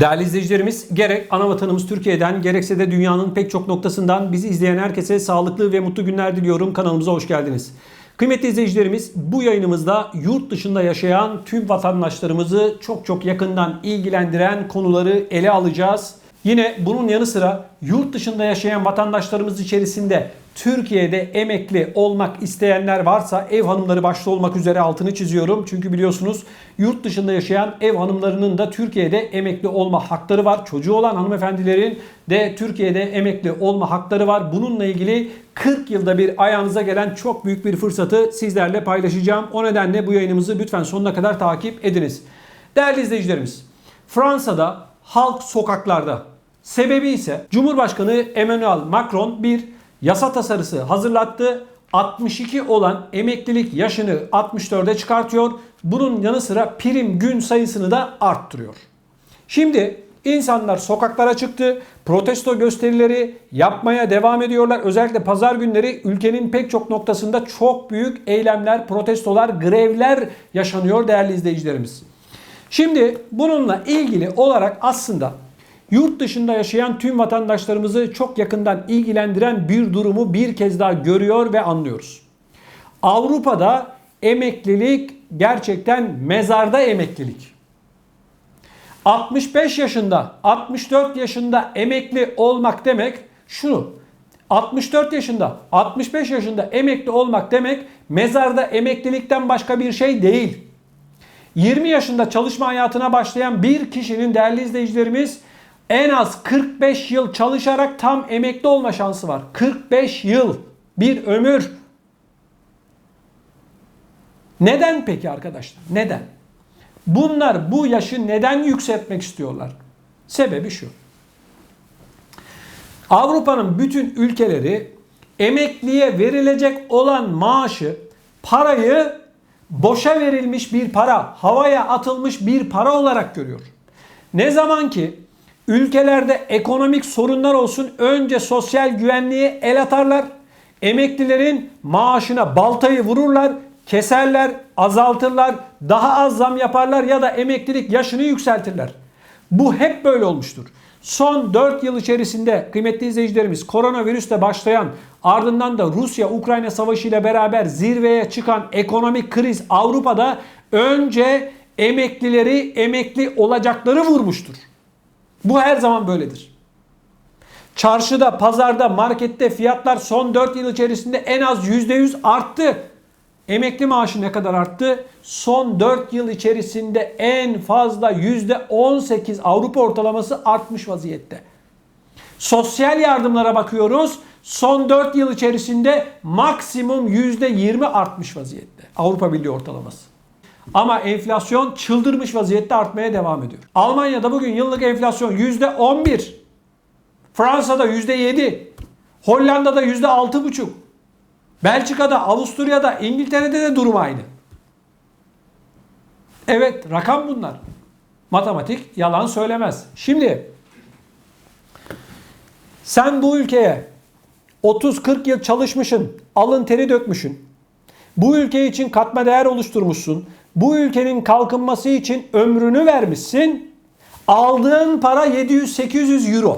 Değerli izleyicilerimiz, gerek ana vatanımız Türkiye'den gerekse de dünyanın pek çok noktasından bizi izleyen herkese sağlıklı ve mutlu günler diliyorum. Kanalımıza hoş geldiniz. Kıymetli izleyicilerimiz, bu yayınımızda yurt dışında yaşayan tüm vatandaşlarımızı çok çok yakından ilgilendiren konuları ele alacağız. Yine bunun yanı sıra yurt dışında yaşayan vatandaşlarımız içerisinde Türkiye'de emekli olmak isteyenler varsa ev hanımları başta olmak üzere altını çiziyorum. Çünkü biliyorsunuz yurt dışında yaşayan ev hanımlarının da Türkiye'de emekli olma hakları var. Çocuğu olan hanımefendilerin de Türkiye'de emekli olma hakları var. Bununla ilgili 40 yılda bir ayağınıza gelen çok büyük bir fırsatı sizlerle paylaşacağım. O nedenle bu yayınımızı lütfen sonuna kadar takip ediniz. Değerli izleyicilerimiz, Fransa'da halk sokaklarda. Sebebi ise Cumhurbaşkanı Emmanuel Macron bir yasa tasarısı hazırlattı. 62 olan emeklilik yaşını 64'e çıkartıyor. Bunun yanı sıra prim gün sayısını da arttırıyor. Şimdi insanlar sokaklara çıktı. Protesto gösterileri yapmaya devam ediyorlar. Özellikle pazar günleri ülkenin pek çok noktasında çok büyük eylemler, protestolar, grevler yaşanıyor değerli izleyicilerimiz. Şimdi bununla ilgili olarak aslında yurt dışında yaşayan tüm vatandaşlarımızı çok yakından ilgilendiren bir durumu bir kez daha görüyor ve anlıyoruz. Avrupa'da emeklilik gerçekten mezarda emeklilik. 65 yaşında, 64 yaşında emekli olmak demek şunu. 64 yaşında, 65 yaşında emekli olmak demek mezarda emeklilikten başka bir şey değil. 20 yaşında çalışma hayatına başlayan bir kişinin değerli izleyicilerimiz en az 45 yıl çalışarak tam emekli olma şansı var. 45 yıl bir ömür. Neden peki arkadaşlar? Neden? Bunlar bu yaşı neden yükseltmek istiyorlar? Sebebi şu. Avrupa'nın bütün ülkeleri emekliye verilecek olan maaşı, parayı boşa verilmiş bir para, havaya atılmış bir para olarak görüyor. Ne zaman ki ülkelerde ekonomik sorunlar olsun önce sosyal güvenliğe el atarlar. Emeklilerin maaşına baltayı vururlar, keserler, azaltırlar, daha az zam yaparlar ya da emeklilik yaşını yükseltirler. Bu hep böyle olmuştur. Son 4 yıl içerisinde kıymetli izleyicilerimiz koronavirüsle başlayan ardından da Rusya-Ukrayna savaşı ile beraber zirveye çıkan ekonomik kriz Avrupa'da önce emeklileri emekli olacakları vurmuştur. Bu her zaman böyledir. Çarşıda, pazarda, markette fiyatlar son 4 yıl içerisinde en az %100 arttı. Emekli maaşı ne kadar arttı? Son 4 yıl içerisinde en fazla %18 Avrupa ortalaması artmış vaziyette. Sosyal yardımlara bakıyoruz. Son 4 yıl içerisinde maksimum %20 artmış vaziyette. Avrupa Birliği ortalaması. Ama enflasyon çıldırmış vaziyette artmaya devam ediyor. Almanya'da bugün yıllık enflasyon %11. Fransa'da %7. Hollanda'da %6,5. Belçika'da, Avusturya'da, İngiltere'de de durum aynı. Evet, rakam bunlar. Matematik yalan söylemez. Şimdi sen bu ülkeye 30-40 yıl çalışmışsın, alın teri dökmüşsün. Bu ülke için katma değer oluşturmuşsun. Bu ülkenin kalkınması için ömrünü vermişsin. Aldığın para 700-800 euro.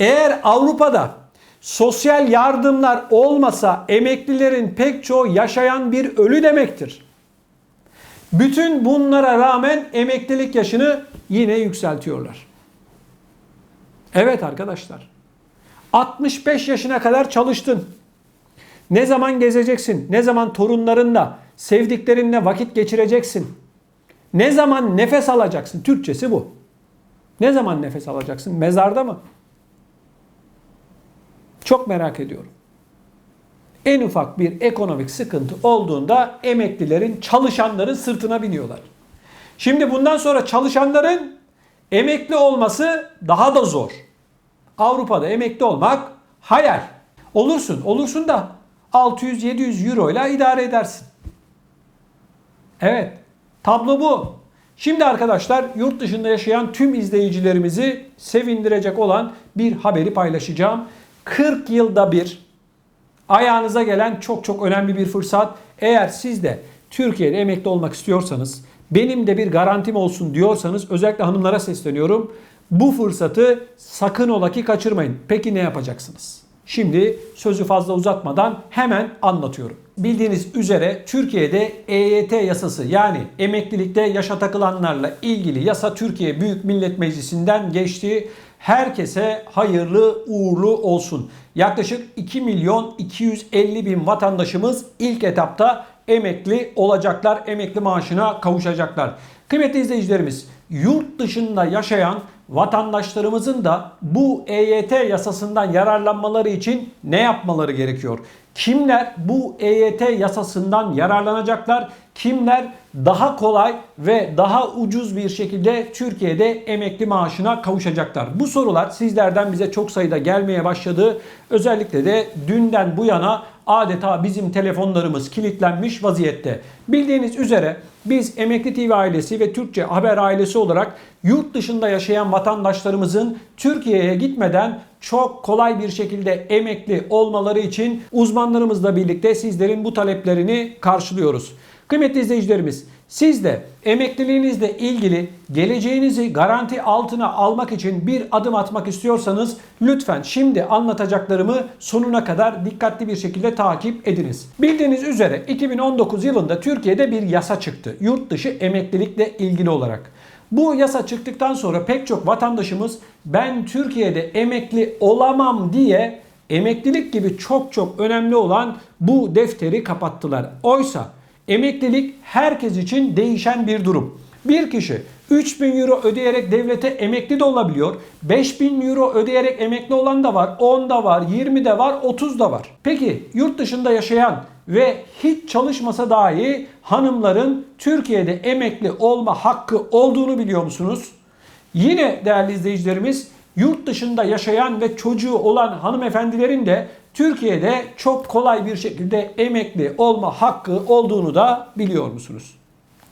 Eğer Avrupa'da sosyal yardımlar olmasa emeklilerin pek çoğu yaşayan bir ölü demektir. Bütün bunlara rağmen emeklilik yaşını yine yükseltiyorlar. Evet arkadaşlar. 65 yaşına kadar çalıştın. Ne zaman gezeceksin? Ne zaman torunlarınla, sevdiklerinle vakit geçireceksin? Ne zaman nefes alacaksın? Türkçesi bu. Ne zaman nefes alacaksın? Mezarda mı? Çok merak ediyorum. En ufak bir ekonomik sıkıntı olduğunda emeklilerin, çalışanların sırtına biniyorlar. Şimdi bundan sonra çalışanların emekli olması daha da zor. Avrupa'da emekli olmak hayal. Olursun, olursun da 600-700 euro ile idare edersin. Evet, tablo bu. Şimdi arkadaşlar yurt dışında yaşayan tüm izleyicilerimizi sevindirecek olan bir haberi paylaşacağım. 40 yılda bir Ayağınıza gelen çok çok önemli bir fırsat. Eğer siz de Türkiye'de emekli olmak istiyorsanız, benim de bir garantim olsun diyorsanız özellikle hanımlara sesleniyorum. Bu fırsatı sakın ola ki kaçırmayın. Peki ne yapacaksınız? Şimdi sözü fazla uzatmadan hemen anlatıyorum. Bildiğiniz üzere Türkiye'de EYT yasası yani emeklilikte yaşa takılanlarla ilgili yasa Türkiye Büyük Millet Meclisi'nden geçti. Herkese hayırlı uğurlu olsun. Yaklaşık 2 milyon 250 bin vatandaşımız ilk etapta emekli olacaklar, emekli maaşına kavuşacaklar. Kıymetli izleyicilerimiz, yurt dışında yaşayan vatandaşlarımızın da bu EYT yasasından yararlanmaları için ne yapmaları gerekiyor? Kimler bu EYT yasasından yararlanacaklar? Kimler daha kolay ve daha ucuz bir şekilde Türkiye'de emekli maaşına kavuşacaklar? Bu sorular sizlerden bize çok sayıda gelmeye başladı. Özellikle de dünden bu yana adeta bizim telefonlarımız kilitlenmiş vaziyette. Bildiğiniz üzere biz Emekli TV ailesi ve Türkçe Haber ailesi olarak yurt dışında yaşayan vatandaşlarımızın Türkiye'ye gitmeden çok kolay bir şekilde emekli olmaları için uzmanlarımızla birlikte sizlerin bu taleplerini karşılıyoruz. Kıymetli izleyicilerimiz, siz de emekliliğinizle ilgili geleceğinizi garanti altına almak için bir adım atmak istiyorsanız lütfen şimdi anlatacaklarımı sonuna kadar dikkatli bir şekilde takip ediniz. Bildiğiniz üzere 2019 yılında Türkiye'de bir yasa çıktı. Yurt dışı emeklilikle ilgili olarak. Bu yasa çıktıktan sonra pek çok vatandaşımız ben Türkiye'de emekli olamam diye emeklilik gibi çok çok önemli olan bu defteri kapattılar. Oysa Emeklilik herkes için değişen bir durum. Bir kişi 3000 euro ödeyerek devlete emekli de olabiliyor. 5000 euro ödeyerek emekli olan da var. 10 da var, 20 de var, 30 da var. Peki yurt dışında yaşayan ve hiç çalışmasa dahi hanımların Türkiye'de emekli olma hakkı olduğunu biliyor musunuz? Yine değerli izleyicilerimiz yurt dışında yaşayan ve çocuğu olan hanımefendilerin de Türkiye'de çok kolay bir şekilde emekli olma hakkı olduğunu da biliyor musunuz?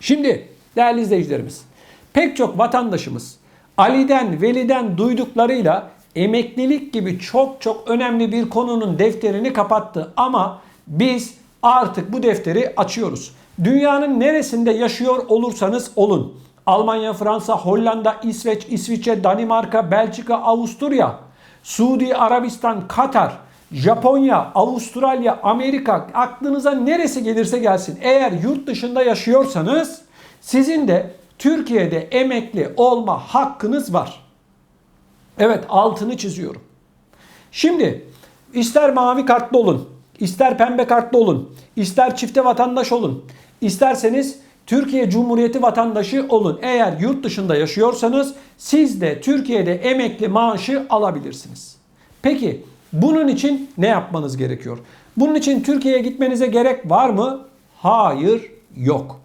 Şimdi değerli izleyicilerimiz, pek çok vatandaşımız Ali'den, Veli'den duyduklarıyla emeklilik gibi çok çok önemli bir konunun defterini kapattı ama biz artık bu defteri açıyoruz. Dünyanın neresinde yaşıyor olursanız olun. Almanya, Fransa, Hollanda, İsveç, İsviçre, Danimarka, Belçika, Avusturya, Suudi Arabistan, Katar, Japonya, Avustralya, Amerika aklınıza neresi gelirse gelsin. Eğer yurt dışında yaşıyorsanız sizin de Türkiye'de emekli olma hakkınız var. Evet altını çiziyorum. Şimdi ister mavi kartlı olun, ister pembe kartlı olun, ister çifte vatandaş olun, isterseniz Türkiye Cumhuriyeti vatandaşı olun. Eğer yurt dışında yaşıyorsanız siz de Türkiye'de emekli maaşı alabilirsiniz. Peki bunun için ne yapmanız gerekiyor? Bunun için Türkiye'ye gitmenize gerek var mı? Hayır, yok.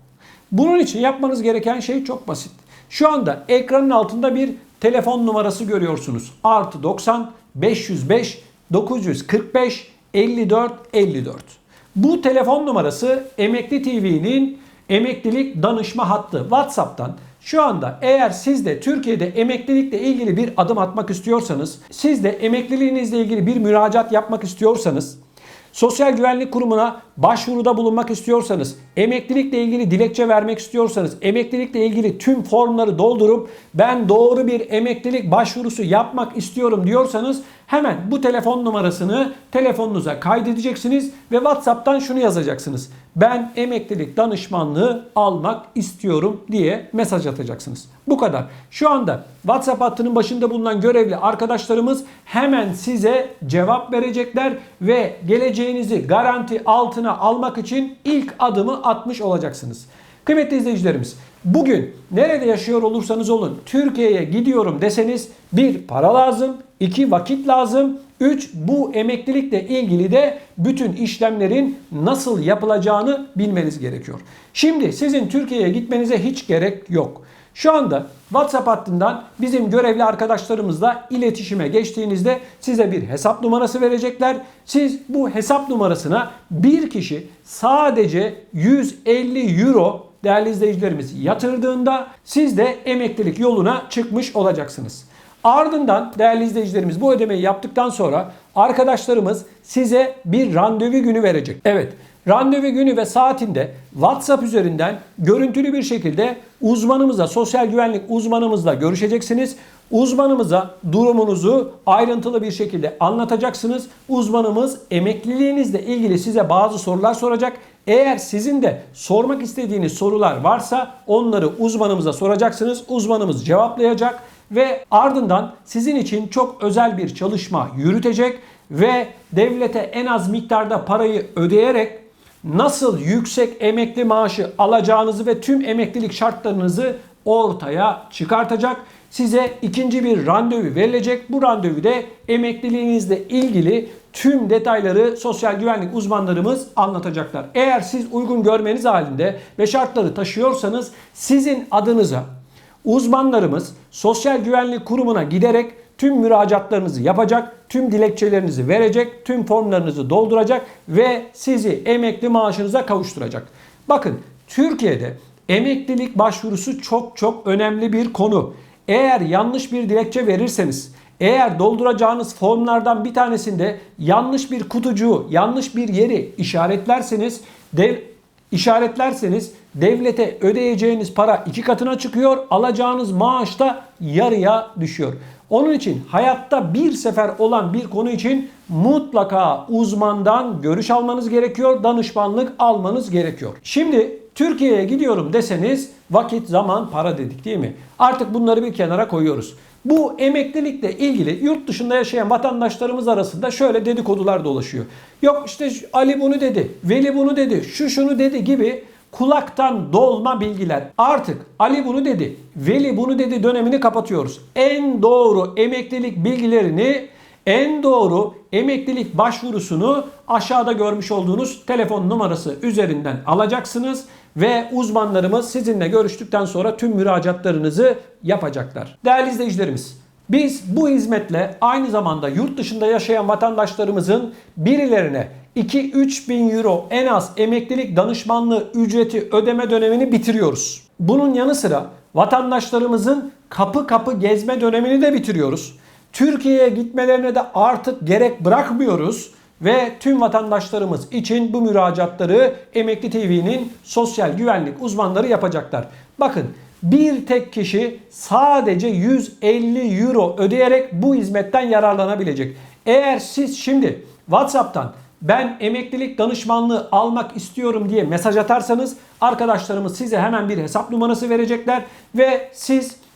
Bunun için yapmanız gereken şey çok basit. Şu anda ekranın altında bir telefon numarası görüyorsunuz. Artı 90 505 945 54 54. Bu telefon numarası Emekli TV'nin emeklilik danışma hattı. WhatsApp'tan şu anda eğer siz de Türkiye'de emeklilikle ilgili bir adım atmak istiyorsanız, siz de emekliliğinizle ilgili bir müracaat yapmak istiyorsanız, Sosyal Güvenlik Kurumu'na başvuruda bulunmak istiyorsanız, emeklilikle ilgili dilekçe vermek istiyorsanız, emeklilikle ilgili tüm formları doldurup ben doğru bir emeklilik başvurusu yapmak istiyorum diyorsanız hemen bu telefon numarasını telefonunuza kaydedeceksiniz ve WhatsApp'tan şunu yazacaksınız. Ben emeklilik danışmanlığı almak istiyorum diye mesaj atacaksınız. Bu kadar. Şu anda WhatsApp hattının başında bulunan görevli arkadaşlarımız hemen size cevap verecekler ve geleceğinizi garanti altına almak için ilk adımı atmış olacaksınız. Kıymetli izleyicilerimiz, bugün nerede yaşıyor olursanız olun Türkiye'ye gidiyorum deseniz bir para lazım, iki vakit lazım, üç bu emeklilikle ilgili de bütün işlemlerin nasıl yapılacağını bilmeniz gerekiyor. Şimdi sizin Türkiye'ye gitmenize hiç gerek yok. Şu anda WhatsApp hattından bizim görevli arkadaşlarımızla iletişime geçtiğinizde size bir hesap numarası verecekler. Siz bu hesap numarasına bir kişi sadece 150 euro değerli izleyicilerimiz yatırdığında siz de emeklilik yoluna çıkmış olacaksınız. Ardından değerli izleyicilerimiz bu ödemeyi yaptıktan sonra arkadaşlarımız size bir randevu günü verecek. Evet randevu günü ve saatinde WhatsApp üzerinden görüntülü bir şekilde uzmanımızla, sosyal güvenlik uzmanımızla görüşeceksiniz. Uzmanımıza durumunuzu ayrıntılı bir şekilde anlatacaksınız. Uzmanımız emekliliğinizle ilgili size bazı sorular soracak. Eğer sizin de sormak istediğiniz sorular varsa onları uzmanımıza soracaksınız. Uzmanımız cevaplayacak ve ardından sizin için çok özel bir çalışma yürütecek ve devlete en az miktarda parayı ödeyerek nasıl yüksek emekli maaşı alacağınızı ve tüm emeklilik şartlarınızı ortaya çıkartacak. Size ikinci bir randevu verilecek. Bu randevuda emekliliğinizle ilgili tüm detayları sosyal güvenlik uzmanlarımız anlatacaklar. Eğer siz uygun görmeniz halinde ve şartları taşıyorsanız sizin adınıza uzmanlarımız Sosyal Güvenlik Kurumu'na giderek tüm müracaatlarınızı yapacak, tüm dilekçelerinizi verecek, tüm formlarınızı dolduracak ve sizi emekli maaşınıza kavuşturacak. Bakın Türkiye'de emeklilik başvurusu çok çok önemli bir konu. Eğer yanlış bir dilekçe verirseniz, eğer dolduracağınız formlardan bir tanesinde yanlış bir kutucuğu, yanlış bir yeri işaretlerseniz dev, işaretlerseniz devlete ödeyeceğiniz para iki katına çıkıyor, alacağınız maaş da yarıya düşüyor. Onun için hayatta bir sefer olan bir konu için mutlaka uzmandan görüş almanız gerekiyor, danışmanlık almanız gerekiyor. Şimdi Türkiye'ye gidiyorum deseniz vakit, zaman, para dedik değil mi? Artık bunları bir kenara koyuyoruz. Bu emeklilikle ilgili yurt dışında yaşayan vatandaşlarımız arasında şöyle dedikodular dolaşıyor. Yok işte Ali bunu dedi, Veli bunu dedi, şu şunu dedi gibi kulaktan dolma bilgiler. Artık Ali bunu dedi, Veli bunu dedi dönemini kapatıyoruz. En doğru emeklilik bilgilerini en doğru emeklilik başvurusunu aşağıda görmüş olduğunuz telefon numarası üzerinden alacaksınız ve uzmanlarımız sizinle görüştükten sonra tüm müracaatlarınızı yapacaklar. Değerli izleyicilerimiz, biz bu hizmetle aynı zamanda yurt dışında yaşayan vatandaşlarımızın birilerine 2-3 bin euro en az emeklilik danışmanlığı ücreti ödeme dönemini bitiriyoruz. Bunun yanı sıra vatandaşlarımızın kapı kapı gezme dönemini de bitiriyoruz. Türkiye'ye gitmelerine de artık gerek bırakmıyoruz ve tüm vatandaşlarımız için bu müracaatları Emekli TV'nin sosyal güvenlik uzmanları yapacaklar. Bakın bir tek kişi sadece 150 euro ödeyerek bu hizmetten yararlanabilecek. Eğer siz şimdi WhatsApp'tan ben emeklilik danışmanlığı almak istiyorum diye mesaj atarsanız arkadaşlarımız size hemen bir hesap numarası verecekler ve siz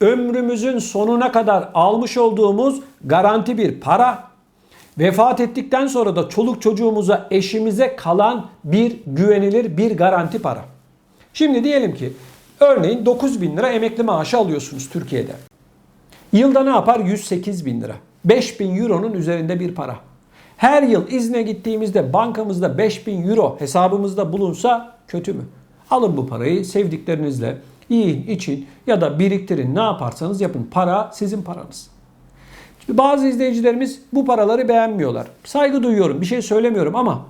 ömrümüzün sonuna kadar almış olduğumuz garanti bir para. Vefat ettikten sonra da çoluk çocuğumuza, eşimize kalan bir güvenilir bir garanti para. Şimdi diyelim ki örneğin 9 bin lira emekli maaşı alıyorsunuz Türkiye'de. Yılda ne yapar? 108 bin lira. 5 bin euronun üzerinde bir para. Her yıl izne gittiğimizde bankamızda 5 bin euro hesabımızda bulunsa kötü mü? Alın bu parayı sevdiklerinizle yiyin, için ya da biriktirin ne yaparsanız yapın. Para sizin paranız. Şimdi bazı izleyicilerimiz bu paraları beğenmiyorlar. Saygı duyuyorum, bir şey söylemiyorum ama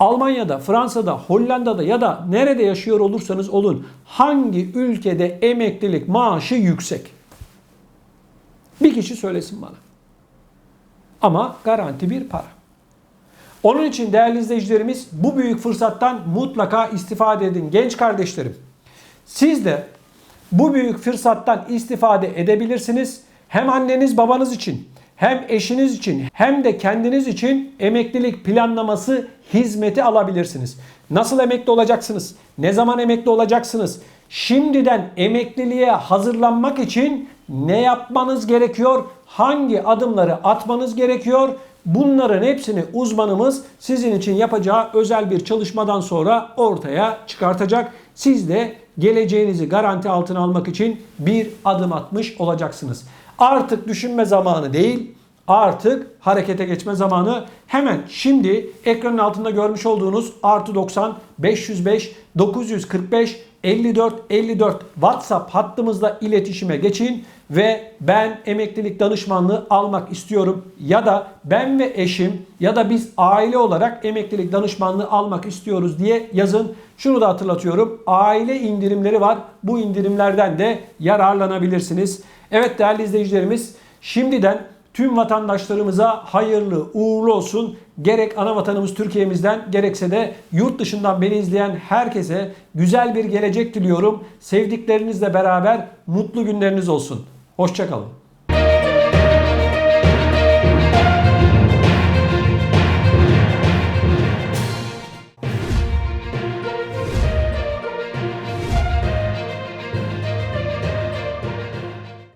Almanya'da, Fransa'da, Hollanda'da ya da nerede yaşıyor olursanız olun hangi ülkede emeklilik maaşı yüksek? Bir kişi söylesin bana. Ama garanti bir para. Onun için değerli izleyicilerimiz bu büyük fırsattan mutlaka istifade edin genç kardeşlerim. Siz de bu büyük fırsattan istifade edebilirsiniz. Hem anneniz babanız için hem eşiniz için hem de kendiniz için emeklilik planlaması hizmeti alabilirsiniz. Nasıl emekli olacaksınız? Ne zaman emekli olacaksınız? Şimdiden emekliliğe hazırlanmak için ne yapmanız gerekiyor? Hangi adımları atmanız gerekiyor? Bunların hepsini uzmanımız sizin için yapacağı özel bir çalışmadan sonra ortaya çıkartacak. Siz de geleceğinizi garanti altına almak için bir adım atmış olacaksınız. Artık düşünme zamanı değil, artık harekete geçme zamanı. Hemen şimdi ekranın altında görmüş olduğunuz artı 90 505 945 54 54 WhatsApp hattımızla iletişime geçin ve ben emeklilik danışmanlığı almak istiyorum ya da ben ve eşim ya da biz aile olarak emeklilik danışmanlığı almak istiyoruz diye yazın. Şunu da hatırlatıyorum. Aile indirimleri var. Bu indirimlerden de yararlanabilirsiniz. Evet değerli izleyicilerimiz şimdiden tüm vatandaşlarımıza hayırlı uğurlu olsun. Gerek ana vatanımız Türkiye'mizden gerekse de yurt dışından beni izleyen herkese güzel bir gelecek diliyorum. Sevdiklerinizle beraber mutlu günleriniz olsun. Hoşçakalın.